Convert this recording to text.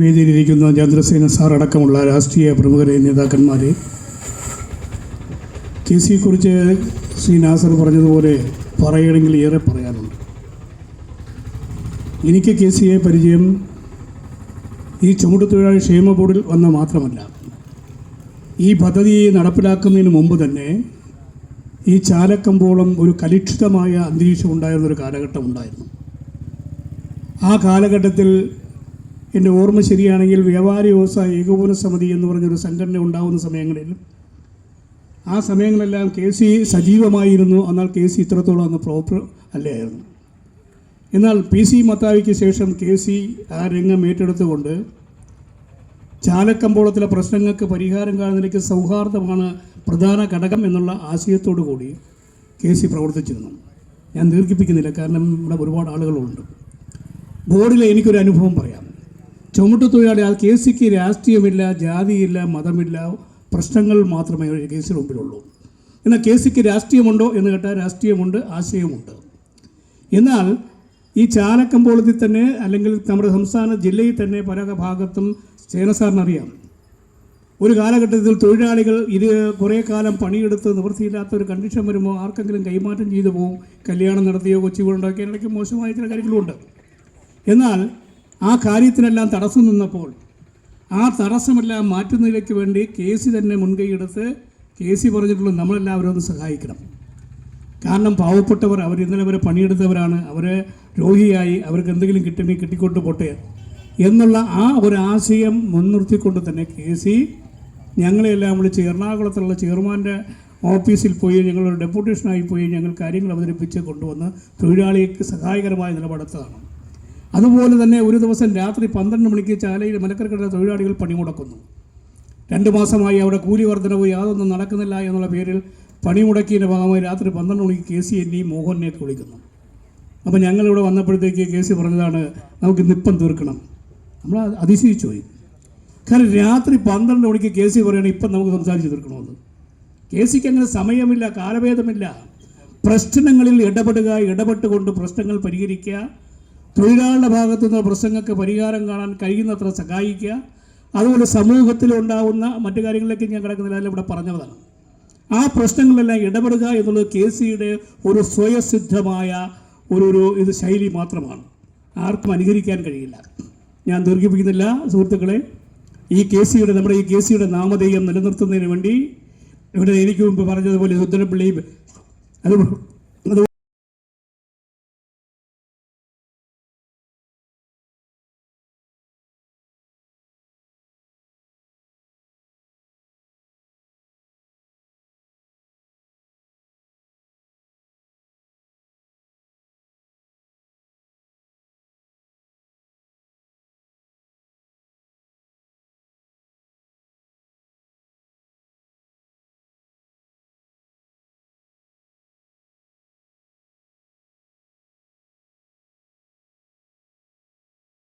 വേദിയിലിരിക്കുന്ന Chandrasena sir അടക്കമുള്ള രാഷ്ട്രീയ പ്രമുഖരെ നേതാക്കന്മാരെ. കെ സിയെക്കുറിച്ച് ശ്രീ നാസർ പറഞ്ഞതുപോലെ പറയണമെങ്കിൽ ഏറെ പറയാനുണ്ട്. എനിക്ക് കെ സിയെ പരിചയം ഈ ചുമട്ടുതൊഴിലാളി ക്ഷേമ ബോർഡിൽ വന്ന മാത്രമല്ല ഈ പദ്ധതി നടപ്പിലാക്കുന്നതിന് മുമ്പ് തന്നെ ഈ ചാലക്കമ്പോളം ഒരു കലുഷിതമായ അന്തരീക്ഷം ഉണ്ടായിരുന്ന ഒരു കാലഘട്ടം ഉണ്ടായിരുന്നു. ആ കാലഘട്ടത്തിൽ എന്റെ ഓർമ്മ ശരിയാണെങ്കിൽ വ്യാപാരി വ്യവസായ ഏകോപന സമിതി എന്ന് പറഞ്ഞൊരു സംഘടന ഉണ്ടാകുന്ന സമയങ്ങളിൽ ആ സമയങ്ങളെല്ലാം കെ സി സജീവമായിരുന്നു. എന്നാൽ കെ സി ഇത്രത്തോളം അന്ന് പ്രോപ്പർ അല്ലായിരുന്നു. എന്നാൽ പി സി മത്താവിക്ക് ശേഷം കെ സി ആ രംഗം ഏറ്റെടുത്തുകൊണ്ട് ചാലക്കമ്പോളത്തിലെ പ്രശ്നങ്ങൾക്ക് പരിഹാരം കാണുന്നതിലേക്ക് സൗഹാർദ്ദമാണ് പ്രധാന ഘടകം എന്നുള്ള ആശയത്തോടു കൂടി കെ സി പ്രവർത്തിച്ചിരുന്നു. ഞാൻ ദീർഘിപ്പിക്കുന്നില്ല കാരണം ഇവിടെ ഒരുപാട് ആളുകളുണ്ട്. ബോർഡിലെ എനിക്കൊരു അനുഭവം പറയാം. ചുമട്ടു തൊഴിലാളി ആ കെ സിക്ക് രാഷ്ട്രീയമില്ല ജാതിയില്ല മതമില്ല പ്രശ്നങ്ങൾ മാത്രമേ കെ കേസിന് മുമ്പിലുള്ളൂ. എന്നാൽ കെ സിക്ക് രാഷ്ട്രീയമുണ്ടോ എന്ന് കേട്ടാൽ രാഷ്ട്രീയമുണ്ട് ആശയമുണ്ട് എന്നാൽ ഈ ചാലക്കമ്പോളത്തിൽ തന്നെ അല്ലെങ്കിൽ നമ്മുടെ സംസ്ഥാന ജില്ലയിൽ തന്നെ പല ഭാഗത്തും സേനസാറിനറിയാം ഒരു കാലഘട്ടത്തിൽ തൊഴിലാളികൾ ഇത് കുറേ കാലം പണിയെടുത്ത് നിവൃത്തിയില്ലാത്ത ഒരു കണ്ടീഷൻ വരുമ്പോൾ ആർക്കെങ്കിലും കൈമാറ്റം ചെയ്തു പോകും കല്യാണം നടത്തിയോ കൊച്ചു വീടുണ്ടാക്കിയോ ഇടയ്ക്ക് മോശമായ ചില കാര്യങ്ങളുണ്ട് എന്നാൽ ആ കാര്യത്തിനെല്ലാം തടസ്സം നിന്നപ്പോൾ ആ തടസ്സമെല്ലാം മാറ്റുന്നതിലേക്ക് വേണ്ടി കെ സി തന്നെ മുൻകൈയെടുത്ത് കെ സി പറഞ്ഞിട്ടുള്ളൂ നമ്മളെല്ലാവരും ഒന്ന് സഹായിക്കണം. കാരണം പാവപ്പെട്ടവർ അവർ ഇന്നലെ വരെ പണിയെടുത്തവരാണ്. അവർ രോഗിയായി അവർക്ക് എന്തെങ്കിലും കിട്ടുമെങ്കിൽ കിട്ടിക്കൊണ്ട് പോട്ടെ എന്നുള്ള ആ ഒരു ആശയം മുൻനിർത്തിക്കൊണ്ട് തന്നെ കെ സി ഞങ്ങളെല്ലാം വിളിച്ച് എറണാകുളത്തുള്ള ചെയർമാന്റെ ഓഫീസിൽ പോയി ഞങ്ങളൊരു ഡെപ്യൂട്ടേഷനായി പോയി ഞങ്ങൾ കാര്യങ്ങൾ അവതരിപ്പിച്ച് കൊണ്ടുവന്ന് തൊഴിലാളിക്ക് സഹായകരമായ നിലപാടെത്തതാണ് അതുപോലെ തന്നെ ഒരു ദിവസം രാത്രി പന്ത്രണ്ട് മണിക്ക് ചാലയിൽ മലക്കരക്കട തൊഴിലാളികൾ പണിമുടക്കുന്നു. രണ്ട് മാസമായി അവിടെ കൂലി വർധനവ് യാതൊന്നും നടക്കുന്നില്ല എന്നുള്ള പേരിൽ പണിമുടക്കിയതിന്റെ ഭാഗമായി രാത്രി പന്ത്രണ്ട് മണിക്ക് കെ സി എന്നെയും മോഹനെയൊക്കെ വിളിക്കുന്നു അപ്പോൾ ഞങ്ങളിവിടെ വന്നപ്പോഴത്തേക്ക് കെ സി പറഞ്ഞതാണ് നമുക്ക് നിപ്പം തീർക്കണം. നമ്മൾ അതിശയിച്ചു പോയി. കാരണം രാത്രി പന്ത്രണ്ട് മണിക്ക് കെ സി പറയണം ഇപ്പം നമുക്ക് സംസാരിച്ച് തീർക്കണമെന്ന്. കെ സിക്ക് അങ്ങനെ സമയമില്ല കാലഭേദമില്ല. പ്രശ്നങ്ങളിൽ ഇടപെടുക ഇടപെട്ടുകൊണ്ട് പ്രശ്നങ്ങൾ പരിഹരിക്കുക തൊഴിലാളിയുടെ ഭാഗത്തു പ്രശ്നങ്ങൾക്ക് പരിഹാരം കാണാൻ കഴിയുന്നത്ര സഹായിക്കുക. അതുപോലെ സമൂഹത്തിൽ ഉണ്ടാകുന്ന മറ്റു കാര്യങ്ങളിലേക്ക് ഞാൻ കിടക്കുന്നില്ല ഇവിടെ പറഞ്ഞതാണ്. ആ പ്രശ്നങ്ങളെല്ലാം ഇടപെടുക എന്നുള്ളത് കെ സിയുടെ ഒരു സ്വയസിദ്ധമായ ഒരു ഒരു ഇത് ശൈലി മാത്രമാണ്. ആർക്കും അനുകരിക്കാൻ കഴിയില്ല. ഞാൻ ദീർഘിപ്പിക്കുന്നില്ല സുഹൃത്തുക്കളെ. ഈ കെ സിയുടെ നമ്മുടെ ഈ കെ സിയുടെ നാമധേയം നിലനിർത്തുന്നതിന് വേണ്ടി ഇവിടെ എനിക്ക് മുമ്പ് പറഞ്ഞതുപോലെ സുന്ദരപ്പിള്ളി അത്